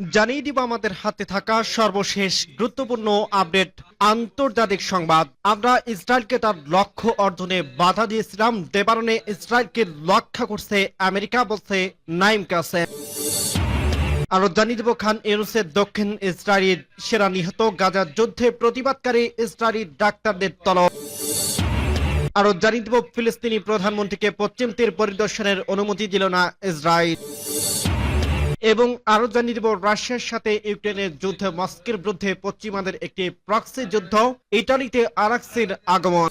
জানিয়ে দিব আমাদের হাতে থাকা সর্বশেষ গুরুত্বপূর্ণ আপডেট, আন্তর্জাতিক সংবাদ। আমরা ইসরায়েলকে তার লক্ষ্য অর্জনে বাধা দিয়েছিলাম দেবারণে ইসরায়েলকে লক্ষ্য করছে আমেরিকা, বলছে নাইম কাসেম। আরও জানিয়ে দেব, খান ইউনুসের দক্ষিণ ইসরায়েলের সেরা নিহত গাজার যুদ্ধে প্রতিবাদকারী ইসরায়েলি ডাক্তারদের তলব। আরও জানিয়ে দেব, ফিলিস্তিনি প্রধানমন্ত্রীকে পশ্চিম তীর পরিদর্শনের অনুমতি দিল না ইসরায়েল। এবং আরও জানিয়ে দেব, রাশিয়ার সাথে ইউক্রেনের যুদ্ধে, মস্কের বিরুদ্ধে পশ্চিমাদের একটি প্রক্সি যুদ্ধ ইটালিতে আরাক্সির আগমন।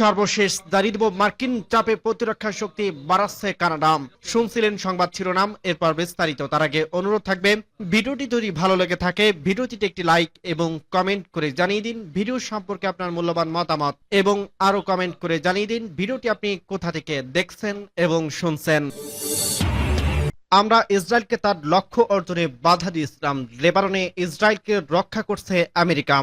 সর্বশেষ দেব, মার্কিন চাপে প্রতিরক্ষা শক্তি বাড়াচ্ছে কানাডা। শুনছিলেন সংবাদ শিরোনাম, এরপর বিস্তারিত। তার আগে অনুরোধ থাকবে, ভিডিওটি যদি ভালো লেগে থাকে, ভিডিওটিতে একটি লাইক এবং কমেন্ট করে জানিয়ে দিন, ভিডিও সম্পর্কে আপনার মূল্যবান মতামত এবং আরও কমেন্ট করে জানিয়ে দিন, ভিডিওটি আপনি কোথা থেকে দেখছেন এবং শুনছেন। আমরা ইসরায়েলকে তার লক্ষ্য অর্জনে বাধা দিয়েছিলাম। লেবাননে ইসরায়েলকে রক্ষা করছে আমেরিকা।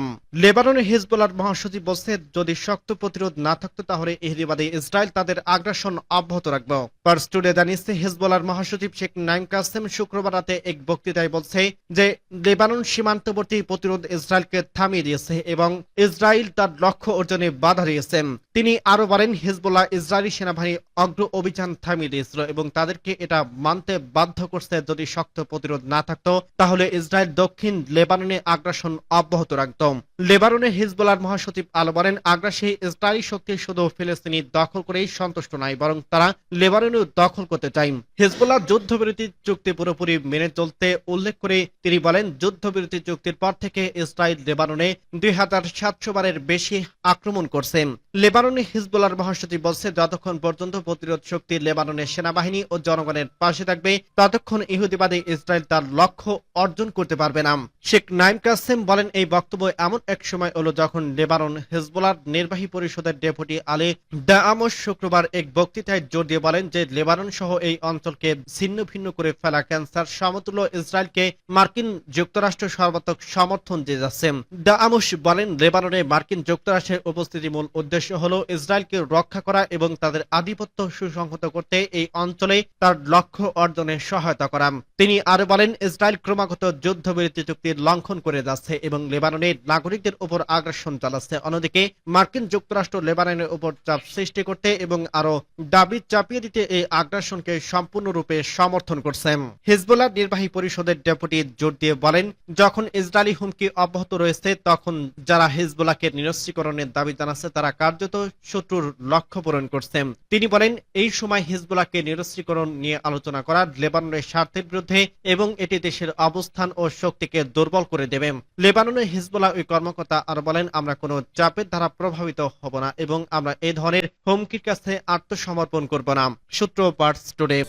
লেবাননের হিজবুল্লার মহাসচিব বলছে, যদি শক্ত প্রতিরোধ না থাকতো তাহলে ইহুদিবাদী ইসরায়েল তাদের আগ্রাসন অব্যাহত রাখবে। পার্স টুডে জানিয়েছে হিজবুল্লার মহাসচিব শেখ নাইম কাসেম শুক্রবার রাতে এক বক্তৃতায় বলছে যে, লেবানন সীমান্তবর্তী প্রতিরোধ ইসরায়েলকে থামিয়ে দিয়েছে এবং ইসরায়েল তার লক্ষ্য অর্জনে বাধা দিয়েছে। তিনি আরও বলেন, হিজবুল্লাহ ইসরায়েলি সেনাবাহিনী অগ্র অভিযান থামিয়ে দিয়েছিল এবং তাদেরকে এটা মানতে বাধ্য করছে যদি শক্ত প্রতিরোধ না থাকতো, তাহলে ইসরায়েল দক্ষিণ লেবাননে আগ্রাসন অব্যাহত রাখত। লেবাননে হিজবুল্লার মহাসচিব আলো বলেন, আগ্রাসী ইসরায়েলি শক্তি শুধু ফিলিস্তিনি দখল করেই সন্তুষ্ট নয়, বরং তারা লেবাননেও দখল করতে চায়। হিজবুল্লাহ যুদ্ধবিরতি চুক্তি পুরোপুরি মেনে চলতে উল্লেখ করে তিনি বলেন, যুদ্ধবিরতি চুক্তির পর থেকে ইসরায়েল লেবাননে দুই হাজার সাতশো বারের বেশি আক্রমণ করছে। লেবাননে হিজবুল্লার মহাসচিব বলছে যতক্ষণ পর্যন্ত প্রতিরোধ শক্তি লেবাননের সেনাবাহিনী ও জনগণের পাশে থাকবে, ততক্ষণ ইহুদিবাদী ইসরায়েল তার লক্ষ্য অর্জন করতে পারবে না। শেখ নাইম কাসেম বলেন, এই বক্তব্য এমন এক সময় হলো যখন লেবানন হিজবুলার নির্বাহী পরিষদের ডেপুটি আলী দাআমস শুক্রবার এক বক্তৃতায় জোর দিয়ে বলেন যে, লেবানন সহ এই অঞ্চলকে ছিন্ন ভিন্ন করে ফেলা ক্যান্সার সমতুল্য ইসরায়েলকে মার্কিন যুক্তরাষ্ট্র সর্বাত্মক সমর্থন দিয়ে যাচ্ছে। দাআমস বলেন, লেবাননে মার্কিন যুক্তরাষ্ট্রের উপস্থিতি মূল উদ্দেশ্য হল ইসরায়েলকে রক্ষা করা এবং তাদের আধিপত্য সুসংহত করতে এই অঞ্চলে তার লক্ষ্য অর্জনে সহায়তা করা। তিনি আরও বলেন, ইসরায়েল ক্রমাগত যুদ্ধবিরতি চুক্তির লঙ্ঘন করে যাচ্ছে এবং লেবাননের নাগরিকদের উপর আগ্রাসন চালাচ্ছে। অন্যদিকে, মার্কিন যুক্তরাষ্ট্র লেবাননের উপর চাপ সৃষ্টি করতে এবং আরও দাবি চাপিয়ে দিতে এই আগ্রাসনকে সম্পূর্ণরূপে সমর্থন করছে। হিজবুল্লাহ নির্বাহী পরিষদের ডেপুটি জোর দিয়ে বলেন, যখন ইসরায়েলি হুমকি অব্যাহত রয়েছে, তখন যারা হিজবুল্লাহকে নিরস্ত্রীকরণের দাবি জানাচ্ছে, তারা কার্যত শত্রুর লক্ষ্য পূরণ করছে তিনি বলেন, এই সময় হিজবুল্লাহকে নিরস্ত্রীকরণ নিয়ে আলোচনা করা লেবাননের স্বার্থের বিরুদ্ধে এবং এটি দেশের অবস্থান ও শক্তিকে দুর্বল করে দেবে। লেবাননের হিজবুল্লাহ ওই কর্মকর্তা আরও বলেন, আমরা কোনো চাপের দ্বারা প্রভাবিত হব না এবং আমরা এই ধরনের হুমকির কাছে আত্মসমর্পণ করব না। সূত্র পার্টস টুডে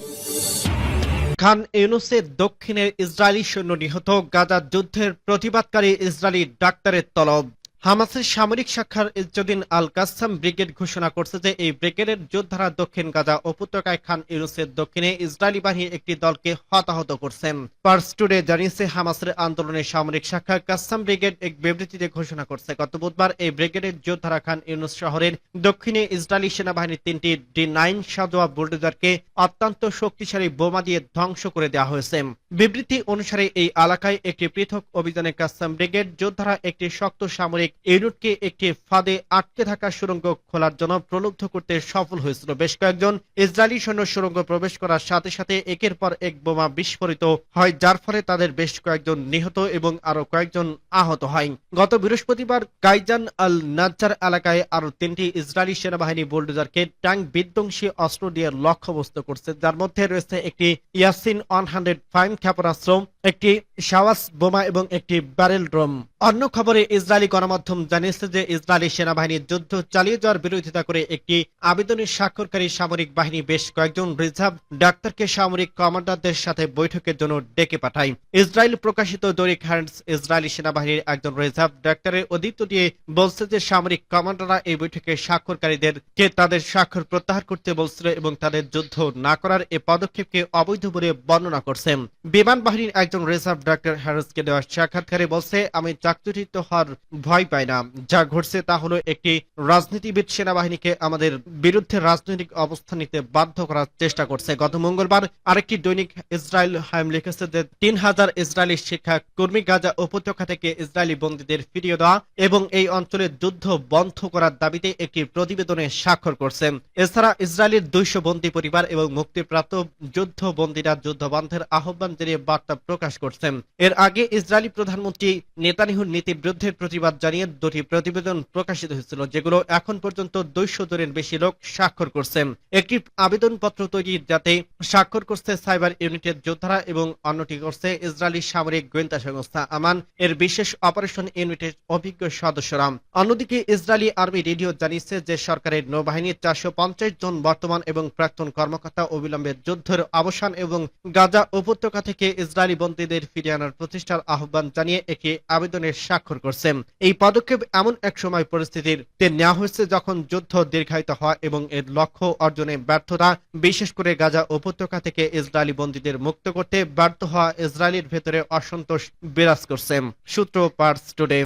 খান ইউনুসের দক্ষিণের ইসরায়েলি সৈন্য নিহত, গাজা যুদ্ধের প্রতিবাদকারী ইসরায়েলি ডাক্তারের তলব। হামাসের সামরিক শাখার ইজ্জুদ্দিন আল কাসাম ব্রিগেড ঘোষণা করছে যে এই ব্রিগেডের যোদ্ধারা দক্ষিণ গাজা উপত্যকায় খান ইউনুসের দক্ষিণে ইসরায়েলি বাহিনীর একটি দলকে হতাহত করছেন। পার্স টুডে জানিয়েছে হামাসের আন্দোলনের সামরিক শাখা কাসাম ব্রিগেড এক বিবৃতিতে ঘোষণা করছে, গত বুধবার এই ব্রিগেডের যোদ্ধারা খান ইউনুস শহরের দক্ষিণে ইসরায়েলি সেনাবাহিনীর তিনটি ডি নাইন সাজোয়া বুলডোজারকে অত্যন্ত শক্তিশালী বোমা দিয়ে ধ্বংস করে দেওয়া হয়েছে। বিবৃতি অনুসারে এই এলাকায় একটি পৃথক অভিযানে কাসাম ব্রিগেড যোদ্ধারা একটি শক্ত সামরিক ইউনিটকে একটি ফাঁদে আটকে থাকা সুড়ঙ্গ খোলার জন্য প্রলুব্ধ করতে সফল হয়েছিল বেশ কয়েকজন ইসরায়েলি সৈন্য সুড়ঙ্গ প্রবেশ করার সাথে সাথে একের পর এক বোমা বিস্ফোরিত হয়, যার ফলে তাদের বেশ কয়েকজন নিহত এবং আরও কয়েকজন আহত হয়। গত বৃহস্পতিবার গাইজান আল নাজ্জার এলাকায় আরও তিনটি ইসরায়েলি সেনাবাহিনী বুলডোজারকে ট্যাঙ্ক বিধ্বংসী অস্ত্র দিয়ে লক্ষ্যবস্তু করছে, যার মধ্যে রয়েছে একটি ইয়াসিন ওয়ান হান্ড্রেড ফাইভ ক্ষেপণাস্ত্র, একটি সাওয়াস বোমা এবং একটি ব্যারেল ড্রোম অন্য খবরে ইসরায়েলি গণমাধ্যম জানিয়েছে যে ইসরায়েলি সেনাবাহিনীর যুদ্ধ চালিয়ে যাওয়ার বিরোধিতা করে একটি আবেদনে স্বাক্ষরকারী সামরিক বাহিনী বেশ কয়েকজন রিজার্ভ ডাক্তারকে সামরিক কমান্ডারদের সাথে বৈঠকের জন্য ডেকে পাঠায়। ইসরায়েল প্রকাশিত দৈনিক হ্যান্ডস ইসরায়েলি সেনাবাহিনীর একজন রিজার্ভ ডাক্তারের অধিত্ব দিয়ে বলছে যে সামরিক কমান্ডাররা এই বৈঠকে স্বাক্ষরকারীদের কে তাদের স্বাক্ষর প্রত্যাহার করতে বলছিল এবং তাদের যুদ্ধ না করার এ পদক্ষেপকে অবৈধ বলে বর্ণনা করছে বিমান বাহিনীর একজন রিজার্ভ ডাক্তার হ্যারিসকে দেওয়া সাক্ষাৎকারে বলছে, আমি চাকরিচ্যুত হওয়ার ভয় পায় না? যা ঘটছে তা হলো একটি রাজনীতিবিদ সেনাবাহিনীকে আমাদের বিরুদ্ধে রাজনৈতিক অবস্থান নিতে বাধ্য করার চেষ্টা করছে। গত মঙ্গলবার আরেকটি দৈনিক ইসরায়েল হাইম লিখেছে যে তিন হাজার ইসরায়েলি শিক্ষা কর্মী গাজা উপত্যকা থেকে ইসরায়েলি বন্দীদের ফিরিয়ে দেওয়া এবং এই অঞ্চলে যুদ্ধ বন্ধ করার দাবিতে একটি প্রতিবেদনে স্বাক্ষর করছে। এছাড়া ইসরায়েলের দুইশো বন্দী পরিবার এবং মুক্তিপ্রাপ্ত যুদ্ধ বন্দীরা যুদ্ধ বন্ধের আহ্বান জানিয়ে বার্তা প্রকাশ করছেন। এর আগে ইসরায়েলি প্রধানমন্ত্রী নেতানিহুর নীতির বিরুদ্ধে প্রতিবাদ জানিয়ে দুটি প্রতিবেদন প্রকাশিত হয়েছিল, যেগুলো এখন পর্যন্ত দুইশো জনের বেশি লোক স্বাক্ষর করছেন। একটি আবেদনপত্র তৈরি যাতে স্বাক্ষর করছে সাইবার ইউনিটের যোদ্ধারা এবং অন্যটি করছে ইসরায়েলি সামরিক গোয়েন্দা সংস্থা আমান, এর বিশেষ অপারেশন ইউনিটের অভিজ্ঞ সদস্যরা। অন্যদিকে, ইসরায়েলি আর্মি রেডিও জানিয়েছে যে সরকারের নৌবাহিনীর চারশো পঞ্চাশ জন বর্তমান এবং প্রাক্তন কর্মকর্তা অবিলম্বে যুদ্ধের অবসান এবং গাজা উপত্যকা থেকে ইসরায়েলি বন্দীদের ফিরিয়ে আনার প্রতিষ্ঠার আহ্বান জানিয়ে একটি আবেদনের স্বাক্ষর করছে এই পদক্ষেপ এমন এক সময় পরিস্থিতির নেওয়া হয়েছে যখন যুদ্ধ দীর্ঘায়িত হয় এবং এর লক্ষ্য অর্জনে ব্যর্থতা, বিশেষ করে গাজা উপত্যকা থেকে ইসরায়েলি বন্দীদের মুক্ত করতে ব্যর্থ হওয়া ইসরায়েলের ভেতরে অসন্তোষ বিরাজ করছে। সূত্র পার্স টুডে।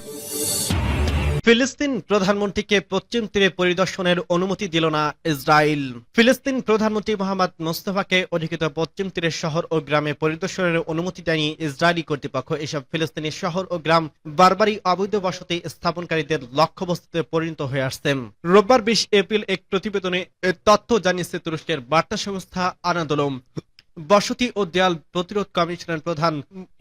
ফিলিস্তিন প্রধানমন্ত্রীকে পশ্চিম তীরে পরিদর্শনের অনুমতি দিল না ইসরায়েল। ফিলিস্তিন প্রধানমন্ত্রী মোহাম্মদ মোস্তফাকে অধিকৃত পশ্চিম তীরের শহর ও গ্রামে পরিদর্শনের অনুমতি দেয়নি ইসরায়েলি কর্তৃপক্ষ। এসব ফিলিস্তিনি শহর ও গ্রাম বারবারই অবৈধ বসতি স্থাপনকারীদের লক্ষ্যবস্তুতে পরিণত হয়ে আসছে। রোববার বিশ এপ্রিল এক প্রতিবেদনে তথ্য জানিয়েছে তুরস্কের বার্তা সংস্থা আনাদোলম। বসতি ও দেয়াল প্রতিরোধ কমিশনের প্রধান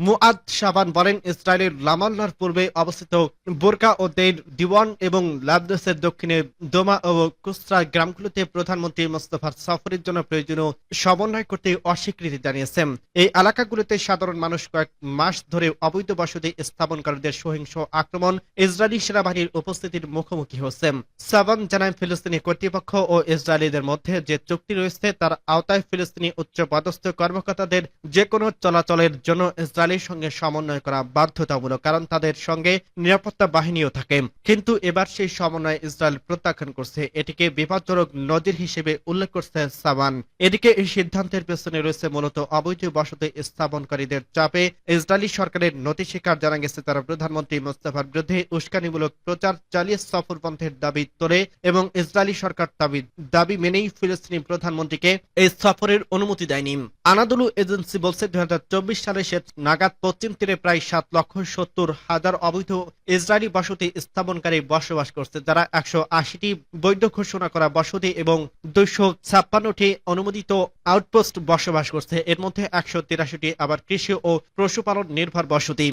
মুআদ শাবান বলেন, ইসরায়েলের লামাল্লার পূর্বে অবস্থিত বোরকা ও দেইর দিওয়ান এবং লাবদেসের দক্ষিণে দোমা ও কুসরা গ্রামগুলোতে প্রধানমন্ত্রী মোস্তফার সফরের জন্য প্রয়োজনীয় সমন্বয় করতে অস্বীকৃতি জানিয়েছেন। এই এলাকাগুলোতে সাধারণ মানুষ কয়েক মাস ধরে অবৈধ বসতি স্থাপনকারীদের সহিংস আক্রমণ ইসরায়েলি সেনাবাহিনীর উপস্থিতির মুখোমুখি হচ্ছে। সাবান জানায়, ফিলিস্তিনি কর্তৃপক্ষ ও ইসরায়েলিদের মধ্যে যে চুক্তি রয়েছে, তার আওতায় ফিলিস্তিনি উচ্চ পদস্থ কর্মকর্তাদের যে কোনো চলাচলের জন্য ইসরায়েলের সঙ্গে সমন্বয় করা বাধ্যতামূলক, কারণ তাদের সঙ্গে নিরাপত্তা বাহিনীও থাকে। কিন্তু এবার সেই সমন্বয় ইসরায়েল প্রত্যাখ্যান করছে। এটিকে বিপজ্জনক নজির হিসেবে উল্লেখ করছে সাবান। এদিকে এই সিদ্ধান্তের পেছনে রয়েছে মূলত অবৈধ বসতি স্থাপনকারীদের চাপে ইসরায়েলি সরকারের নথি স্বীকার জানা গেছে। তারা প্রধানমন্ত্রী মোস্তফার বিরুদ্ধে উস্কানিমূলক প্রচার চালিয়ে সফরপন্থের দাবি তোলে এবং ইসরায়েলি সরকার দাবি দাবি মেনেই ফিলিস্তিনি প্রধানমন্ত্রীকে এই সফরের অনুমতি দেয়নি। আনাদুলু এজেন্সি বলছে, দুই সালে শেষ নাগাদ পশ্চিম তীরে প্রায় সাত লক্ষ সত্তর হাজার অবৈধ ইসরায়েলি বসতি স্থাপনকারী বসবাস করছে, যারা একশো আশিটি বৈধ ঘোষণা করা বসতি এবং দুইশো ছাপ্পান্নটি অনুমোদিত আউটপোস্ট বসবাস করছে। এর মধ্যে একশো তিরাশিটি আবার কৃষি ও পশুপালন নির্ভর বসতি।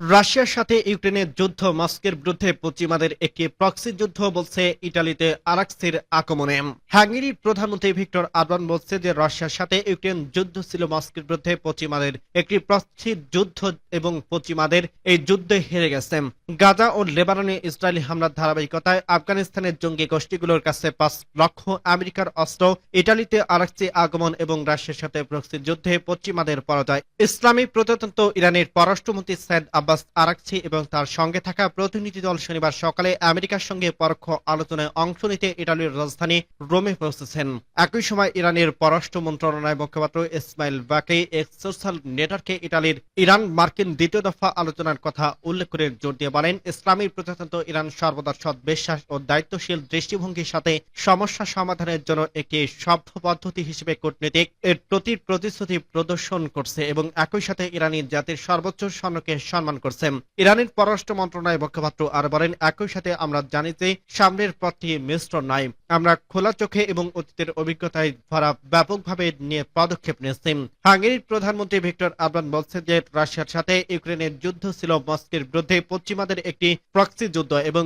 রাশিয়ার সাথে ইউক্রেনের যুদ্ধ, মস্কের বিরুদ্ধে পশ্চিমাদের একটি প্রক্সি যুদ্ধ বলছে ইটালিতে আরাক্সির আক্রমণে হাঙ্গেরির প্রধানমন্ত্রী ভিক্টর আরবান বলছে যে রাশিয়ার সাথে ইউক্রেন যুদ্ধ ছিল মস্কের বিরুদ্ধে পশ্চিমাদের একটি প্রক্সি যুদ্ধ এবং পশ্চিমাদের এই যুদ্ধে হেরে গেছে। গাজা ও লেবাননে ইসরায়েলি হামলার ধারাবাহিকতায় আফগানিস্তানের জঙ্গি গোষ্ঠীগুলোর কাছে পাঁচ লক্ষ আমেরিকার অস্ত্র, ইটালিতে আরাক্সি আগমন এবং রাশিয়ার সাথে প্রক্সি যুদ্ধে পশ্চিমাদের পরাজয়। ইসলামী প্রজাতন্ত্র ইরানের পররাষ্ট্রমন্ত্রী সাইদ আব্বাস আরাকচি এবং তার সঙ্গে থাকা প্রতিনিধি দল শনিবার সকালে আমেরিকার সঙ্গে পরোক্ষ আলোচনায় অংশ নিতে ইটালির রাজধানী রোমে পৌঁছেছেন। একই সময় ইরানের পররাষ্ট্র মন্ত্রণালয় মুখপাত্র ইসমাইল বাকে, এক সোশ্যাল নেটওয়ার্কে ইটালির ইরান মার্কিন দ্বিতীয় দফা আলোচনার কথা উল্লেখ করে জোর দিয়ে বলেন, ইসলামী প্রজাতন্ত্র ইরান সর্বদা সৎ বিশ্বাস ও দায়িত্বশীল দৃষ্টিভঙ্গির সাথে সমস্যা সমাধানের জন্য একটি সভ্য পদ্ধতি হিসেবে কূটনীতিক এর প্রতি প্রতিশ্রুতি প্রদর্শন করছে এবং একই সাথে ইরানি জাতির সর্বোচ্চ স্বর্ণকে সম্মান করছে ইরানের পররাষ্ট্র মন্ত্রণালয় মুখপাত্র আর বলেন, একই সাথে আমরা জানি যে সামনের পথটি মিশ্র নয়। আমরা খোলা চোখে এবং অতীতের অভিজ্ঞতায় ভরা ব্যাপকভাবে নিয়ে পদক্ষেপ নিয়েছি। হাঙ্গেরির প্রধানমন্ত্রী ভিক্টর আরবান বলছেন যে, রাশিয়ার সাথে ইউক্রেনের যুদ্ধ ছিল মস্কের বিরুদ্ধে পশ্চিমাদের একটি প্রক্সি যুদ্ধ এবং